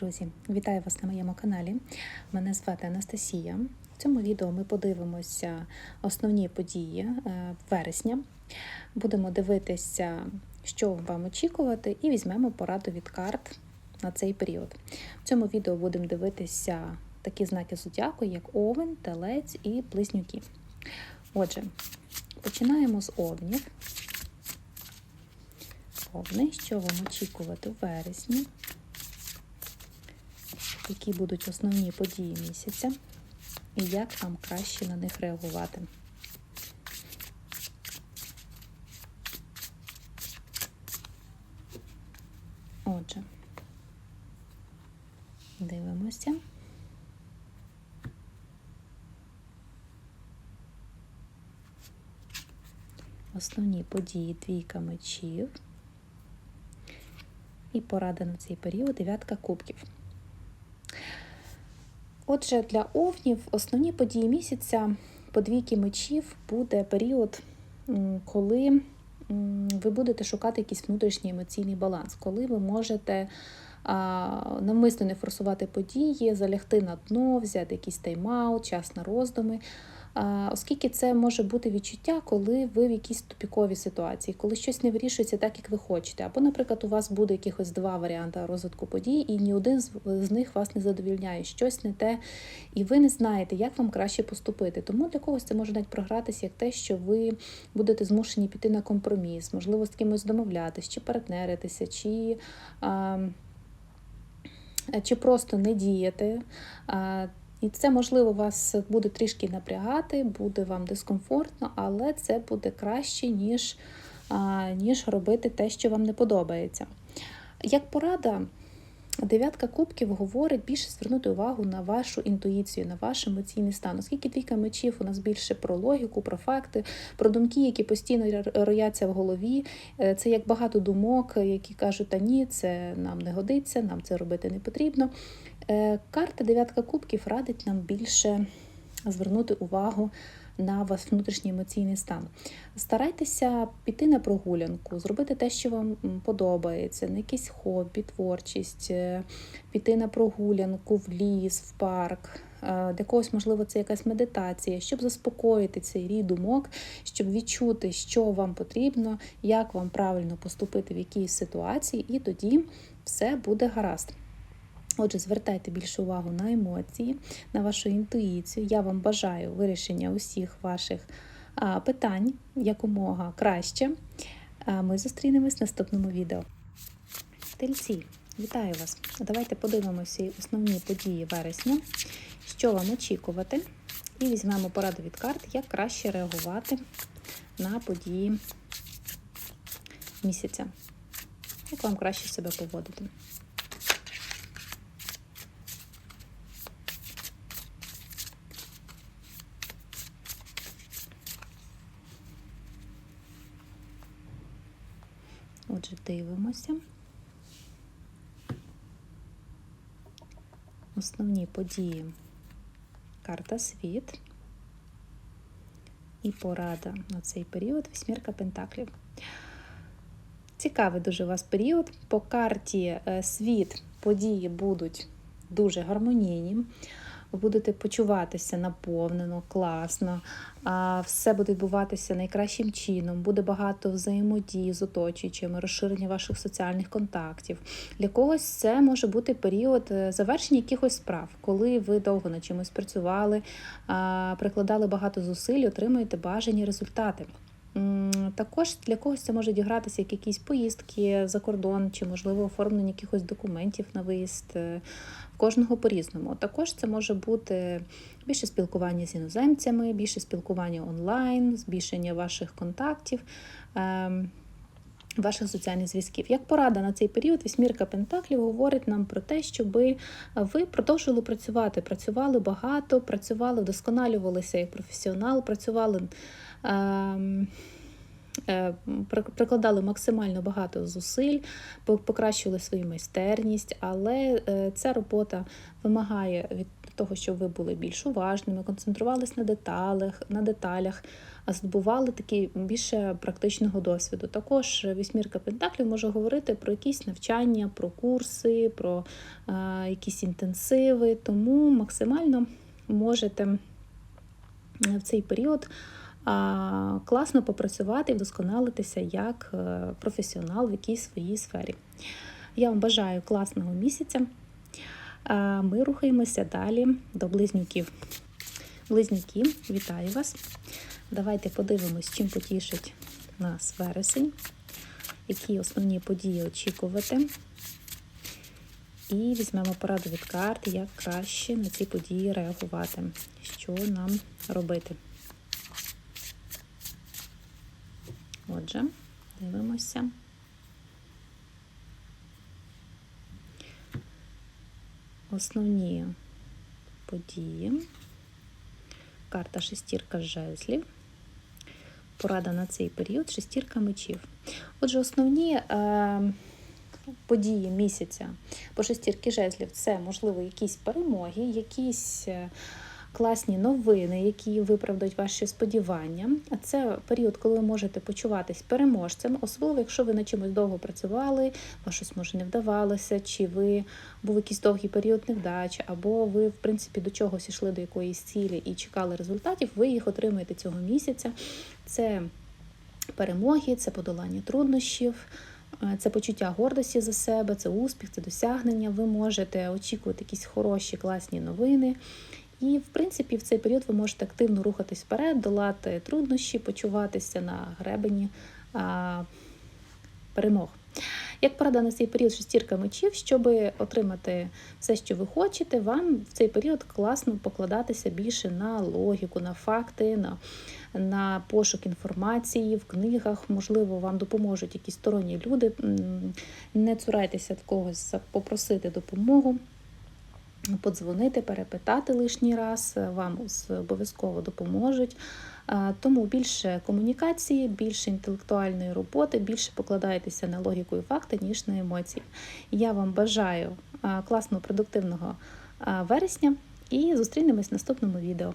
друзі! Вітаю вас на моєму каналі. Мене звати Анастасія. В цьому відео ми подивимося основні події е, вересня. Будемо дивитися, що вам очікувати, і візьмемо пораду від карт на цей період. В цьому відео будемо дивитися такі знаки зодіаку, як Овен, Телець і Близнюки. Отже, починаємо з овнів. Овни, що вам очікувати у вересні? Які будуть основні події місяця, і як вам краще на них реагувати. Отже, дивимося. Основні події двійка мечів і порада на цей період дев'ятка кубків. Отже, для овнів основні події місяця по двійки мечів буде період, коли ви будете шукати якийсь внутрішній емоційний баланс, коли ви можете навмисно не форсувати події, залягти на дно, взяти якийсь тайм-аут, час на роздуми оскільки це може бути відчуття, коли ви в якійсь тупіковій ситуації, коли щось не вирішується так, як ви хочете. Або, наприклад, у вас буде якихось два варіанти розвитку подій, і ні один з них вас не задовільняє, щось не те, і ви не знаєте, як вам краще поступити. Тому для когось це може навіть програтися як те, що ви будете змушені піти на компроміс, можливо, з кимось домовлятись, чи партнеритися, чи. Чи просто не діяти, і це, можливо, вас буде трішки напрягати, буде вам дискомфортно, але це буде краще, ніж, ніж робити те, що вам не подобається. Як порада, дев'ятка кубків говорить більше звернути увагу на вашу інтуїцію, на ваш емоційний стан. Оскільки двійка мечів у нас більше про логіку, про факти, про думки, які постійно рояться в голові. Е, це як багато думок, які кажуть, та ні, це нам не годиться, нам це робити не потрібно. Е, карта дев'ятка кубків радить нам більше звернути увагу на ваш внутрішній емоційний стан. Старайтеся піти на прогулянку, зробити те, що вам подобається, на якийсь хобі, творчість, е, піти на прогулянку в ліс, в парк. Е, для когось, можливо, це якась медитація, щоб заспокоїти цей рій думок, щоб відчути, що вам потрібно, як вам правильно поступити в якійсь ситуації, і тоді все буде гаразд. Отже, звертайте більше увагу на емоції, на вашу інтуїцію. Я вам бажаю вирішення усіх ваших питань якомога краще. Ми зустрінемось в наступному відео. Тельці, вітаю вас! Давайте подивимося основні події вересня, що вам очікувати, і візьмемо пораду від карт, як краще реагувати на події місяця. Як вам краще себе поводити? Отже, дивимося. Основні події. Карта світ і порада на цей період вісьмірка пентаклів. Цікавий дуже у вас період. По карті е, світ події будуть дуже гармонійні ви будете почуватися наповнено, класно, все буде відбуватися найкращим чином, буде багато взаємодії з оточуючими, розширення ваших соціальних контактів. Для когось це може бути період е, завершення якихось справ, коли ви довго над чимось працювали, прикладали багато зусиль, отримуєте бажані результати. Також для когось це може дігратися як якісь поїздки за кордон, чи, можливо, оформлення якихось документів на виїзд. в кожного по-різному. Також це може бути більше спілкування з іноземцями, більше спілкування онлайн, збільшення ваших контактів. Ем, ваших соціальних зв'язків. Як порада на цей період, вісьмірка Пентаклів говорить нам про те, щоб ви продовжували працювати, працювали багато, працювали, вдосконалювалися як професіонал, працювали. Е Е, прикладали максимально багато зусиль, покращили свою майстерність, але е, ця робота вимагає від того, щоб ви були більш уважними, концентрувались на деталях, на деталях, а здобували такі більше практичного досвіду. Також вісьмірка Пентаклів може говорити про якісь навчання, про курси, про е, якісь інтенсиви, тому максимально можете в цей період класно попрацювати і вдосконалитися як е, професіонал в якійсь своїй сфері. Я вам бажаю класного місяця. А Ми рухаємося далі до близнюків. Близнюки, вітаю вас! Давайте подивимось, чим потішить нас вересень, які основні події очікувати. І візьмемо пораду від карт, як краще на ці події реагувати, що нам робити. Отже, дивимося. Основні події. Карта шестірка жезлів. Порада на цей період шестірка мечів. Отже, основні е, події місяця по шестірки жезлів це, можливо, якісь перемоги, якісь. Е, класні новини, які виправдають ваші сподівання. А це період, коли ви можете почуватись переможцем, особливо, якщо ви на чимось довго працювали, вам щось може не вдавалося, чи ви був якийсь довгий період невдач, або ви, в принципі, до чогось йшли до якоїсь цілі і чекали результатів, ви їх отримаєте цього місяця. Це перемоги, це подолання труднощів. Це почуття гордості за себе, це успіх, це досягнення. Ви можете очікувати якісь хороші, класні новини. І, в принципі, в цей період ви можете активно рухатись вперед, долати труднощі, почуватися на гребені а, перемог. Як порада на цей період шестірка мечів, щоб отримати все, що ви хочете, вам в цей період класно покладатися більше на логіку, на факти, на на пошук інформації в книгах. Можливо, вам допоможуть якісь сторонні люди. Не цурайтеся в когось попросити допомогу подзвонити, перепитати лишній раз, вам обов'язково допоможуть. Тому більше комунікації, більше інтелектуальної роботи, більше покладаєтеся на логіку і факти, ніж на емоції. Я вам бажаю класного продуктивного вересня і зустрінемось в наступному відео.